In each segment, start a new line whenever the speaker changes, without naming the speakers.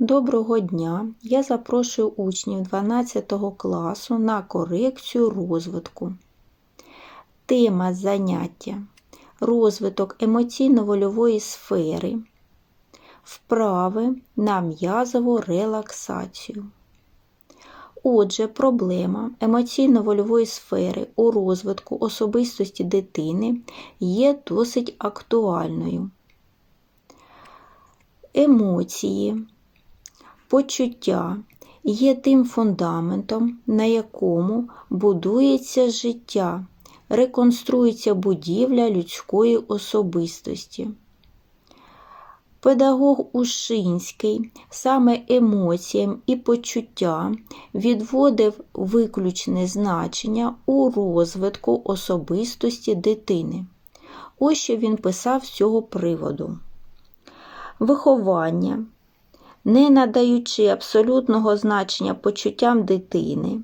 Доброго дня! Я запрошую учнів 12 класу на корекцію розвитку. Тема заняття розвиток емоційно-вольової сфери, вправи на м'язову релаксацію. Отже, проблема емоційно-вольової сфери у розвитку особистості дитини є досить актуальною. Емоції, почуття є тим фундаментом, на якому будується життя, реконструється будівля людської особистості. Педагог Ушинський саме емоціям і почуттям відводив виключне значення у розвитку особистості дитини. Ось що він писав з цього приводу. Виховання, не надаючи абсолютного значення почуттям дитини,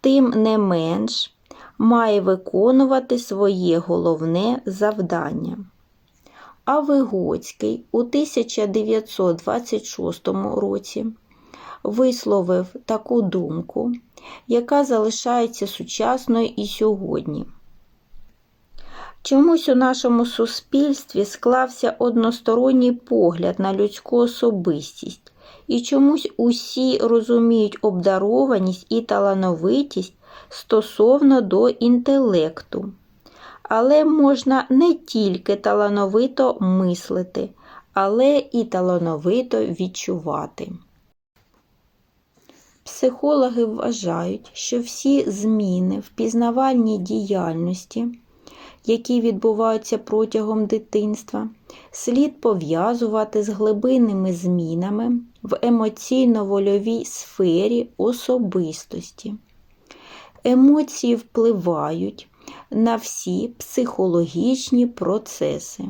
тим не менш має виконувати своє головне завдання. А Вигоцький у 1926 році висловив таку думку, яка залишається сучасною і сьогодні. Чомусь у нашому суспільстві склався односторонній погляд на людську особистість, і чомусь усі розуміють обдарованість і талановитість стосовно до інтелекту. Але можна не тільки талановито мислити, але і талановито відчувати. Психологи вважають, що всі зміни в пізнавальній діяльності, які відбуваються протягом дитинства, слід пов'язувати з глибинними змінами в емоційно-вольовій сфері особистості. Емоції впливають на всі психологічні процеси,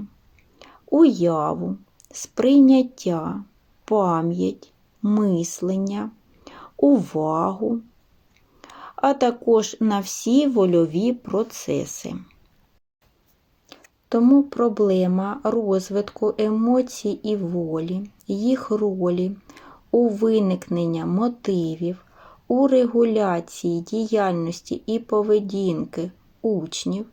уяву, сприйняття, пам'ять, мислення, увагу, а також на всі вольові процеси. Тому проблема розвитку емоцій і волі, їх ролі у виникнення мотивів, у регуляції діяльності і поведінки учнів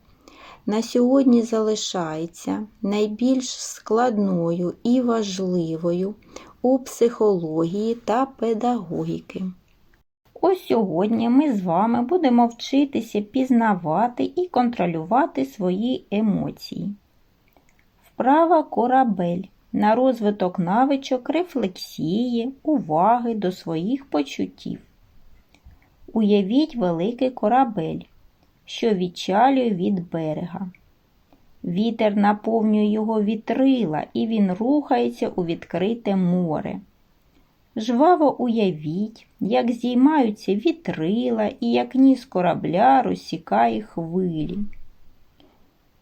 на сьогодні залишається найбільш складною і важливою у психології та педагогіки. Ось сьогодні ми з вами будемо вчитися пізнавати і контролювати свої емоції. Вправа корабель на розвиток навичок рефлексії, уваги до своїх почуттів. Уявіть великий корабель, що відчалює від берега. Вітер наповнює його вітрила, і він рухається у відкрите море. Жваво уявіть, як здіймаються вітрила і як ніс корабля розсікає хвилі.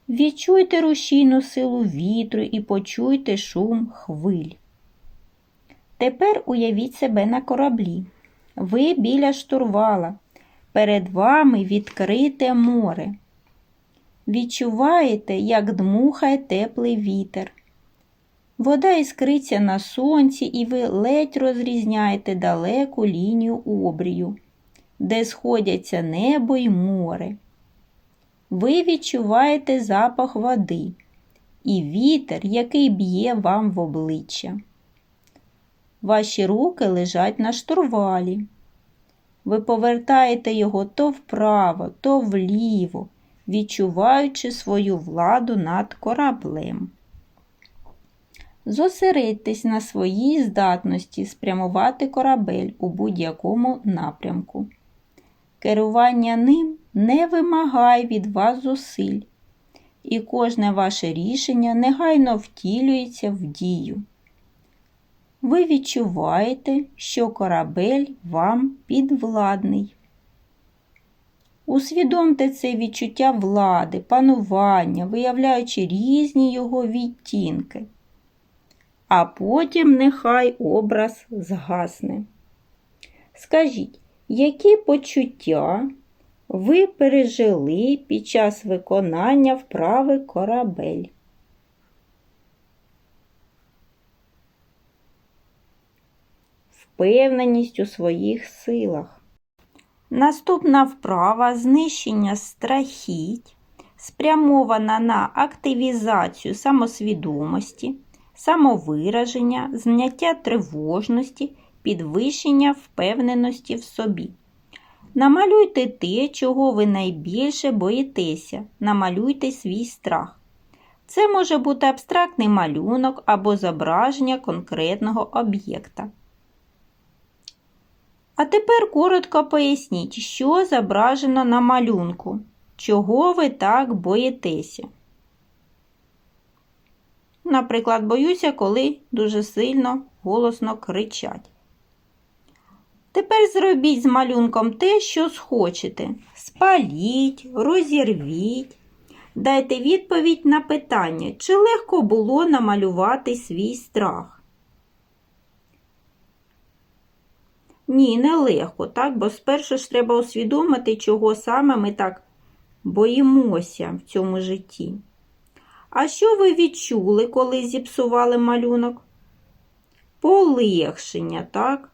Відчуйте рушійну силу вітру і почуйте шум хвиль. Тепер уявіть себе на кораблі. Ви біля штурвала. Перед вами відкрите море. Відчуваєте, як дмухає теплий вітер. Вода іскриться на сонці, і ви ледь розрізняєте далеку лінію обрію, де сходяться небо й море. Ви відчуваєте запах води і вітер, який б'є вам в обличчя. Ваші руки лежать на штурвалі. Ви повертаєте його то вправо, то вліво, відчуваючи свою владу над кораблем. Зосередьтесь на своїй здатності спрямувати корабель у будь-якому напрямку. Керування ним не вимагає від вас зусиль, і кожне ваше рішення негайно втілюється в дію. Ви відчуваєте, що корабель вам підвладний. Усвідомте це відчуття влади, панування, виявляючи різні його відтінки а потім нехай образ згасне. Скажіть, які почуття ви пережили під час виконання вправи корабель? впевненість у своїх силах. Наступна вправа знищення страхіть спрямована на активізацію самосвідомості, самовираження, зняття тривожності, підвищення впевненості в собі. Намалюйте те, чого ви найбільше боїтеся. Намалюйте свій страх. Це може бути абстрактний малюнок або зображення конкретного об'єкта. А тепер коротко поясніть, що зображено на малюнку, чого ви так боїтеся. Наприклад, боюся, коли дуже сильно голосно кричать. Тепер зробіть з малюнком те, що схочете. Спаліть, розірвіть. Дайте відповідь на питання, чи легко було намалювати свій страх. Ні, не легко, так? бо спершу ж треба усвідомити, чого саме ми так боїмося в цьому житті. А що ви відчули, коли зіпсували малюнок? Полегшення, так?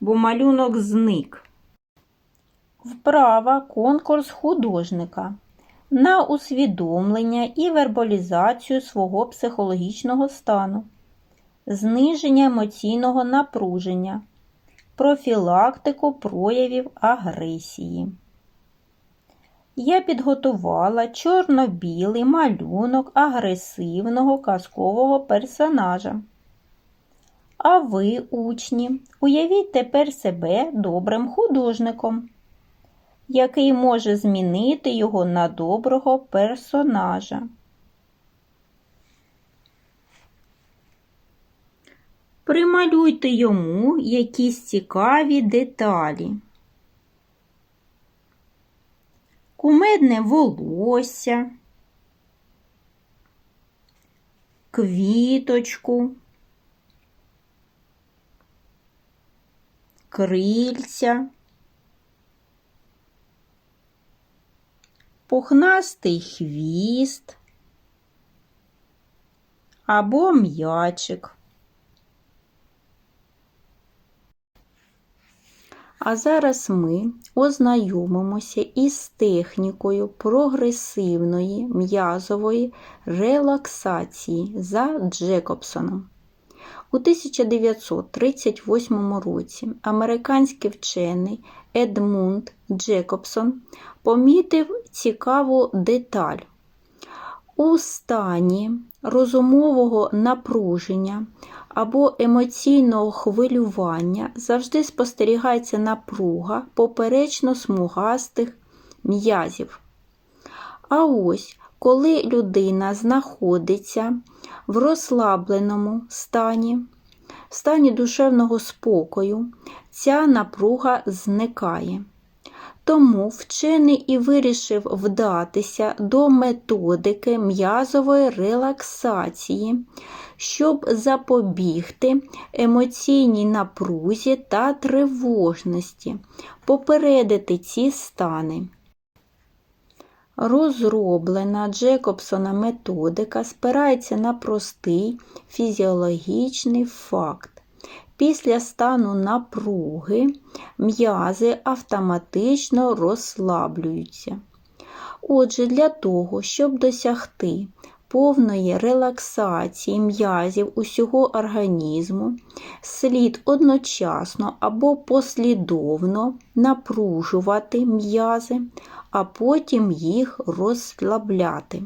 Бо малюнок зник. Вправа конкурс художника на усвідомлення і вербалізацію свого психологічного стану, зниження емоційного напруження, профілактику проявів агресії. Я підготувала чорно-білий малюнок агресивного казкового персонажа. А ви, учні, уявіть тепер себе добрим художником, який може змінити його на доброго персонажа. Прималюйте йому якісь цікаві деталі. Кумедне волосся, квіточку, крильця, пухнастий хвіст або м'ячик. А зараз ми ознайомимося із технікою прогресивної м'язової релаксації за Джекобсоном. У 1938 році американський вчений Едмунд Джекобсон помітив цікаву деталь. У стані розумового напруження або емоційного хвилювання завжди спостерігається напруга поперечно смугастих м'язів. А ось коли людина знаходиться в розслабленому стані, в стані душевного спокою, ця напруга зникає. Тому вчений і вирішив вдатися до методики м'язової релаксації, щоб запобігти емоційній напрузі та тривожності, попередити ці стани. Розроблена Джекобсона методика спирається на простий фізіологічний факт. Після стану напруги м'язи автоматично розслаблюються. Отже, для того, щоб досягти повної релаксації м'язів усього організму, слід одночасно або послідовно напружувати м'язи, а потім їх розслабляти.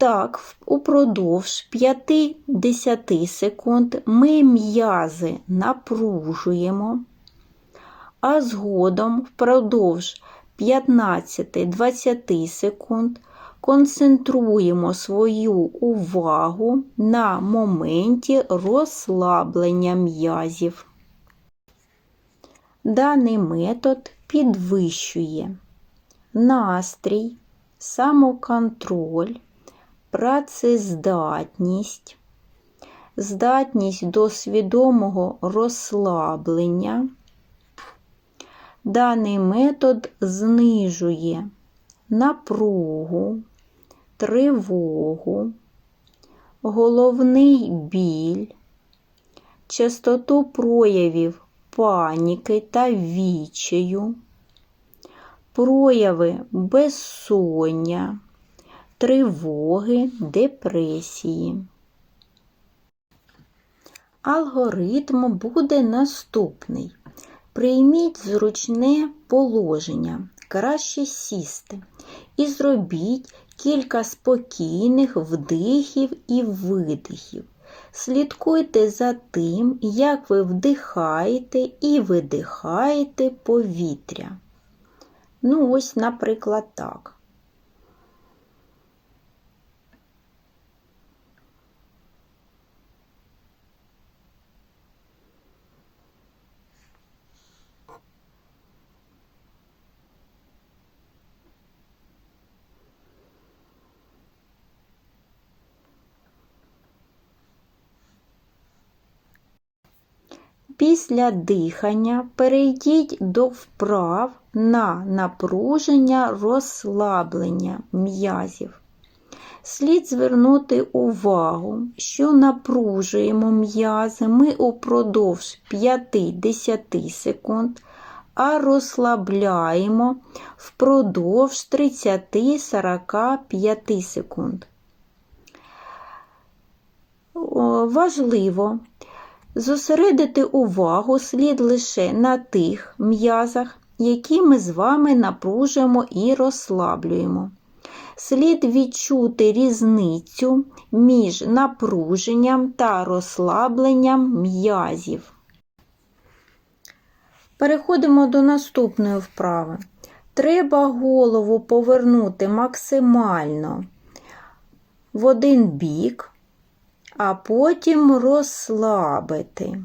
Так, упродовж 5-10 секунд ми м'язи напружуємо, а згодом впродовж 15-20 секунд концентруємо свою увагу на моменті розслаблення м'язів. Даний метод підвищує настрій, самоконтроль працездатність, здатність до свідомого розслаблення. Даний метод знижує напругу, тривогу, головний біль, частоту проявів паніки та відчаю, прояви безсоння, тривоги, депресії. Алгоритм буде наступний. Прийміть зручне положення, краще сісти, і зробіть кілька спокійних вдихів і видихів. Слідкуйте за тим, як ви вдихаєте і видихаєте повітря. Ну, ось, наприклад, так. Після дихання перейдіть до вправ на напруження розслаблення м'язів. Слід звернути увагу, що напружуємо м'язи ми упродовж 5-10 секунд, а розслабляємо впродовж 30-45 секунд. Важливо Зосередити увагу слід лише на тих м'язах, які ми з вами напружуємо і розслаблюємо. Слід відчути різницю між напруженням та розслабленням м'язів. Переходимо до наступної вправи. Треба голову повернути максимально в один бік а потім розслабити.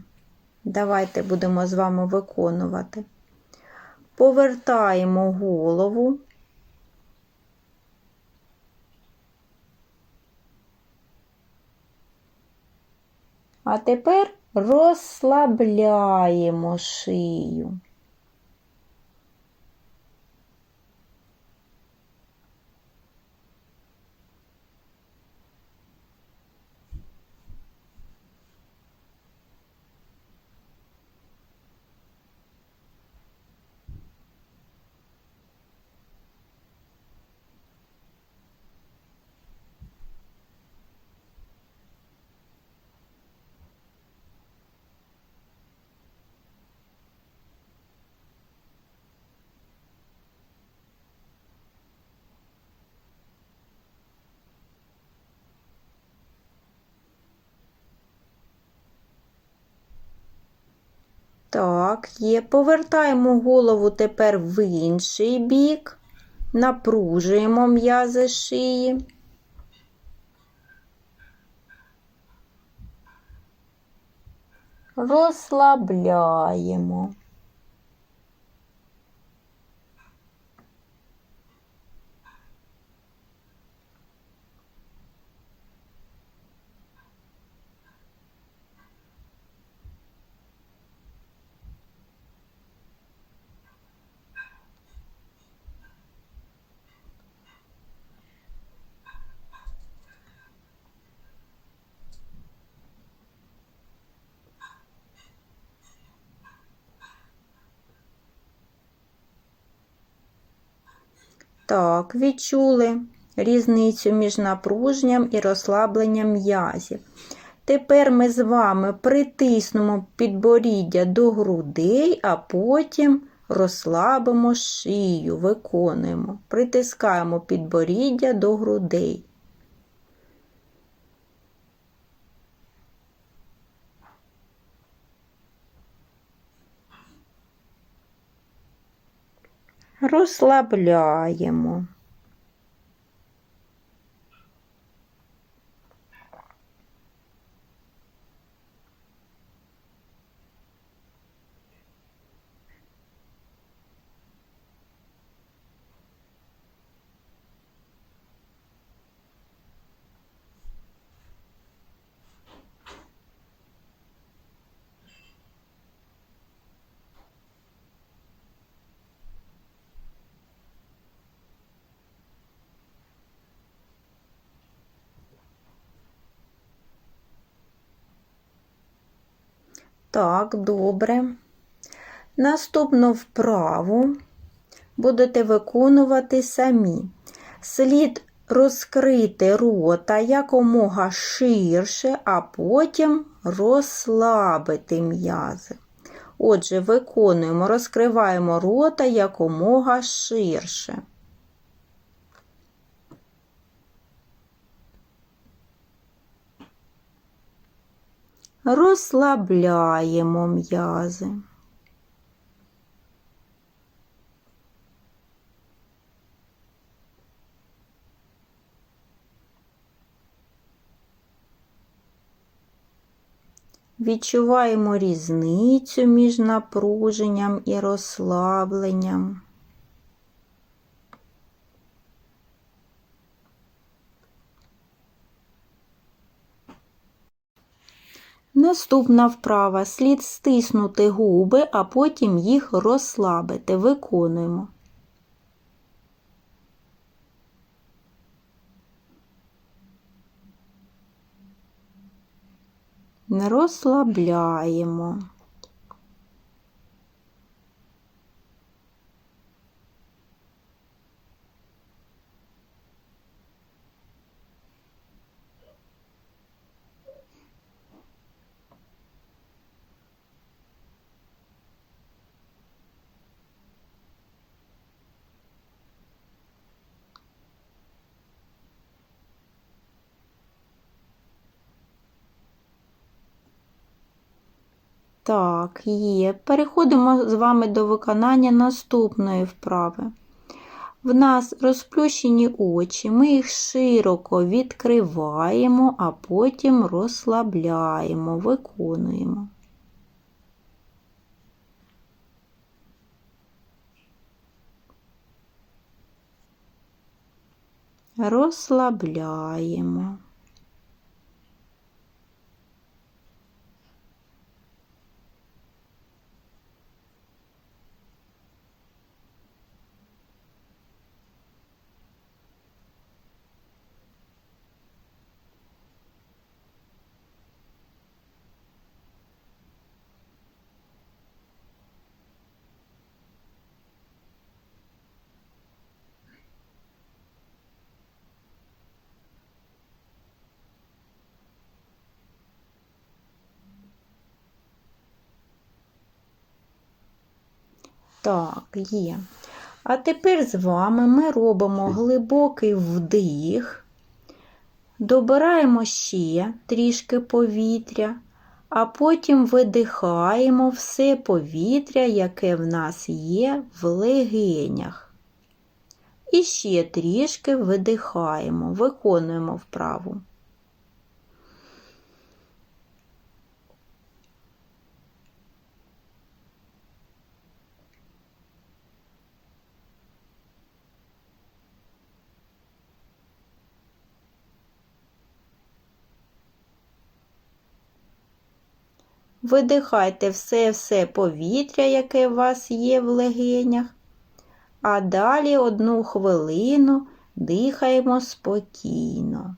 Давайте будемо з вами виконувати. Повертаємо голову. А тепер розслабляємо шию. Так, є. Повертаємо голову тепер в інший бік, напружуємо м'язи шиї. Розслабляємо. Так, відчули різницю між напруженням і розслабленням м'язів. Тепер ми з вами притиснемо підборіддя до грудей, а потім розслабимо шию, виконуємо, притискаємо підборіддя до грудей. Розслабляємо. Так, добре. Наступну вправу будете виконувати самі. Слід розкрити рота якомога ширше, а потім розслабити м'язи. Отже, виконуємо, розкриваємо рота якомога ширше. Розслабляємо м'язи. Відчуваємо різницю між напруженням і розслабленням. Наступна вправа слід стиснути губи, а потім їх розслабити. Виконуємо. Розслабляємо. Так, є. Переходимо з вами до виконання наступної вправи. В нас розплющені очі, ми їх широко відкриваємо, а потім розслабляємо, виконуємо. Розслабляємо. Так, є. А тепер з вами ми робимо глибокий вдих, добираємо ще трішки повітря, а потім видихаємо все повітря, яке в нас є в легенях. І ще трішки видихаємо, виконуємо вправу. Видихайте все-все повітря, яке у вас є в легенях, а далі одну хвилину дихаємо спокійно.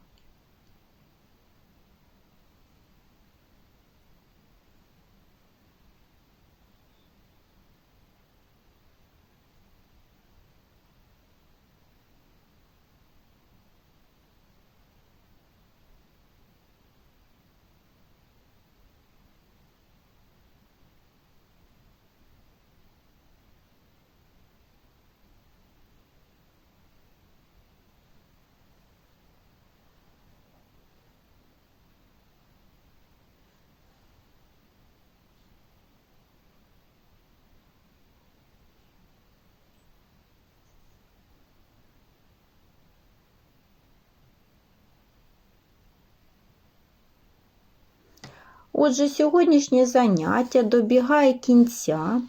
Отже, сьогоднішнє заняття добігає кінця.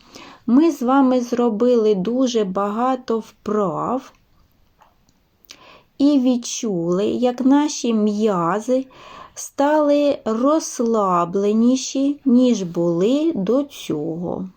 Ми з вами зробили дуже багато вправ і відчули, як наші м'язи стали розслабленіші, ніж були до цього.